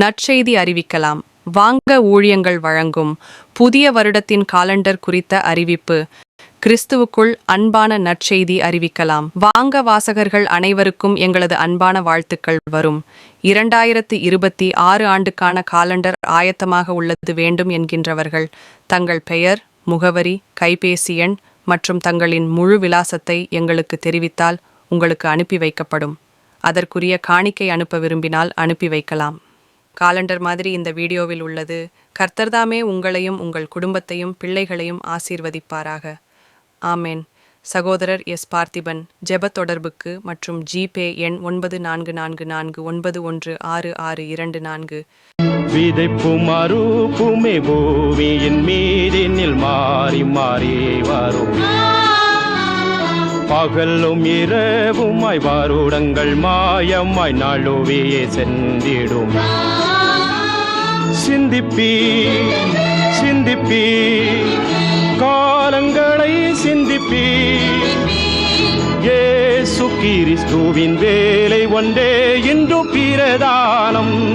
நற்செய்தி அறிவிக்கலாம். வாங்க ஊழியங்கள் வழங்கும். புதிய வருடத்தின் காலண்டர் குறித்த அறிவிப்பு. கிறிஸ்துவுக்குள் அன்பான நற்செய்தி அறிவிக்கலாம். வாங்க வாசகர்கள் அனைவருக்கும் எங்களது அன்பான வாழ்த்துக்கள் வரும். இரண்டாயிரத்து இருபத்தி ஆறு ஆண்டுக்கான காலண்டர் ஆயத்தமாக உள்ளது வேண்டும் என்கின்றவர்கள். தங்கள் பெயர் முகவரி கைபேசி எண் மற்றும் தங்களின் முழு விலாசத்தை எங்களுக்கு தெரிவித்தால் உங்களுக்கு அனுப்பி வைக்கப்படும். அதற்குரிய காணிக்கை அனுப்ப விரும்பினால் அனுப்பி வைக்கலாம். காலண்டர் மாதிரி இந்த வீடியோவில் உள்ளது. கர்த்தர்தாமே உங்களையும் உங்கள் குடும்பத்தையும் பிள்ளைகளையும் ஆசீர்வதிப்பாராக. ஆமேன். சகோதரர் எஸ். பார்த்திபன் ஜெப தொடர்புக்கு மற்றும் ஜிபே எண் ஒன்பது நான்கு நான்கு நான்கு ஒன்பது ஒன்று ஆறு ஆறு இரண்டு நான்கு. விதைப்பும் அறுப்புமே பூமியின் மீதினில் மாறி மாறி வரும். பகலும் இரவுமாய் வருடங்கள் மாயமாய் நழுவியே சென்றிடும். சிந்திப்பி சிந்திப்பி. காலங்களை சிந்திப்பி. ஏசு கிறிஸ்துவின் வேலை ஒன்றே இன்று பிரதானம்.